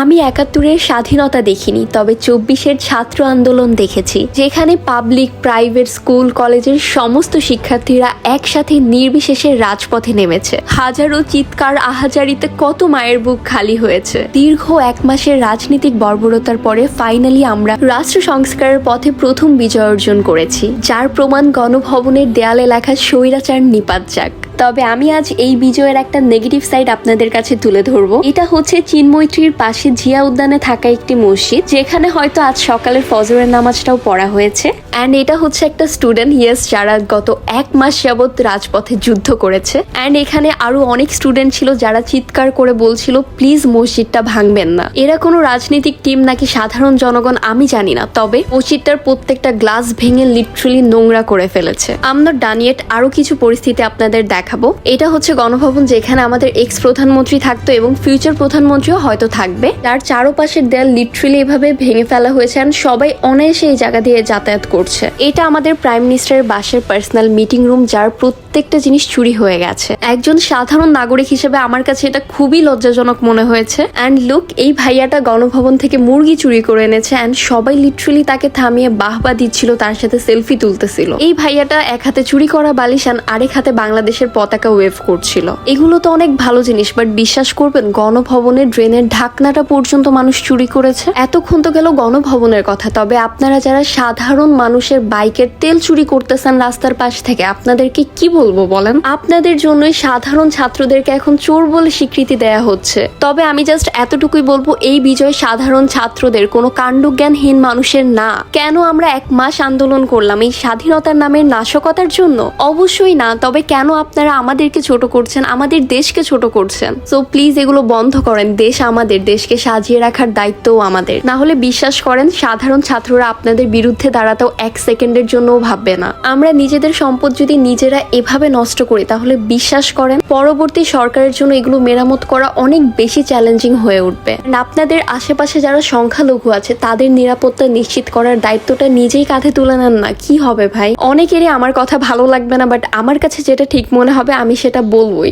আমি একাত্তরের স্বাধীনতা দেখিনি, তবে চব্বিশের ছাত্র আন্দোলন দেখেছি, যেখানে পাবলিক প্রাইভেট স্কুল কলেজের সমস্ত শিক্ষার্থীরা একসাথে নির্বিশেষে রাজপথে নেমেছে। হাজারো চিৎকার আহাজারিতে কত মায়ের বুক খালি হয়েছে। দীর্ঘ এক মাসের রাজনৈতিক বর্বরতার পরে ফাইনালি আমরা রাষ্ট্র সংস্কারের পথে প্রথম বিজয় অর্জন করেছি, যার প্রমাণ গণভবনের দেয়ালে লেখা স্বৈরাচার নিপাত যাক। তবে আমি আজ এই বিজয়ের একটা নেগেটিভ সাইড আপনাদের কাছে তুলে ধরবো। এটা হচ্ছে চিন্মৈত্রীর পাশে জিয়া উদ্যানে থাকা একটি মসজিদ, যেখানে হয়তো আজ সকালের ফজরের নামাজটাও পড়া হয়েছে। অ্যান্ড এটা হচ্ছে একটা স্টুডেন্ট ইয়েস যারা গত এক মাস যাবৎ রাজপথে যুদ্ধ করেছে। অ্যান্ড এখানে আরও অনেক স্টুডেন্ট ছিল যারা চিৎকার করে বলছিল প্লিজ মসজিদটা ভাঙবেন না। এরা কোনো রাজনৈতিক টিম নাকি সাধারণ জনগণ আমি জানি না, তবে মসজিদটার প্রত্যেকটা গ্লাস ভেঙে লিটারালি নোংরা করে ফেলেছে। আমরা ডানিয়েট আরও কিছু পরিস্থিতি আপনাদের দেখাবো। এটা হচ্ছে গণভবন যেখানে আমাদের এক্স প্রধানমন্ত্রী থাকতো এবং ফিউচার প্রধানমন্ত্রীও হয়তো থাকবে। তার চারোপাশের দেয়াল লিটারালি এভাবে ভেঙে ফেলা হয়েছে and সবাই অনায়াসে এই জায়গা দিয়ে যাতায়াত করছে। এটা আমাদের প্রাইম মিনিস্টারের বাসের পার্সোনাল মিটিং রুম যার প্রত্যেকটা জিনিস চুরি হয়ে গেছে। একজন সাধারণ নাগরিক হিসেবে আমার কাছে এটা খুবই লজ্জাজনক মনে হয়েছে। অ্যান্ড লুক এই ভাইয়াটা গণভবন থেকে মুরগি চুরি করে এনেছে অ্যান্ড সবাই লিটারালি তাকে থামিয়ে বাহবা দিচ্ছিল, তার সাথে সেলফি তুলতেছিল। এই ভাইয়াটা এক হাতে চুরি করা বালিশান আরেক হাতে বাংলাদেশের পতাকা ওয়েভ করছিল। এগুলো তো অনেক ভালো জিনিস বাট বিশ্বাস করবেন, গণভবনের ড্রেনের ঢাকনাটা পর্যন্ত মানুষ চুরি করেছে। এতক্ষণ তো গেল গণভবনের কথা, তবে আপনারা যারা সাধারণ মানুষের বাইকের তেল চুরি করতেছেন রাস্তার পাশ থেকে, আপনাদেরকে কি বলব বলেন? আপনাদের জন্যই সাধারণ ছাত্রদেরকে এখন চোর বলে স্বীকৃতি দেয়া হচ্ছে। তবে আমি জাস্ট এতটুকুই বলব, এই বিজয় সাধারণ ছাত্রদের কোনো কাণ্ডজ্ঞানহীন মানুষের না। কেন আমরা এক মাস আন্দোলন করলাম এই স্বাধীনতার নামের নাশকতার জন্য? অবশ্যই না, তবে কেন আপনারা আমাদেরকে ছোট করছেন, আমাদের দেশকে ছোট করছেন। সো প্লিজ এগুলো বন্ধ করেন। দেশ আমাদের, দেশকে সাজিয়ে রাখার দায়িত্বও আমাদের। না হলে বিশ্বাস করেন, সাধারণ ছাত্ররা আপনাদের বিরুদ্ধে দাঁড়াতেও এক সেকেন্ডের জন্যও ভাববে না। আমরা নিজেদের সম্পদ যদি নিজেরা এভাবে নষ্ট করি, তাহলে বিশ্বাস করেন, পরবর্তী সরকারের জন্য এগুলো মেরামত করা অনেক বেশি চ্যালেঞ্জিং হয়ে উঠবে। আপনাদের আশেপাশে যারা সংখ্যালঘু আছে, তাদের নিরাপত্তা নিশ্চিত করার দায়িত্বটা নিজেই কাঁধে তুলে নেন না। কি হবে ভাই? অনেকেরই আমার কথা ভালো লাগবে না বাট আমার কাছে যেটা ঠিক মনে হবে আমি সেটা বলবোই।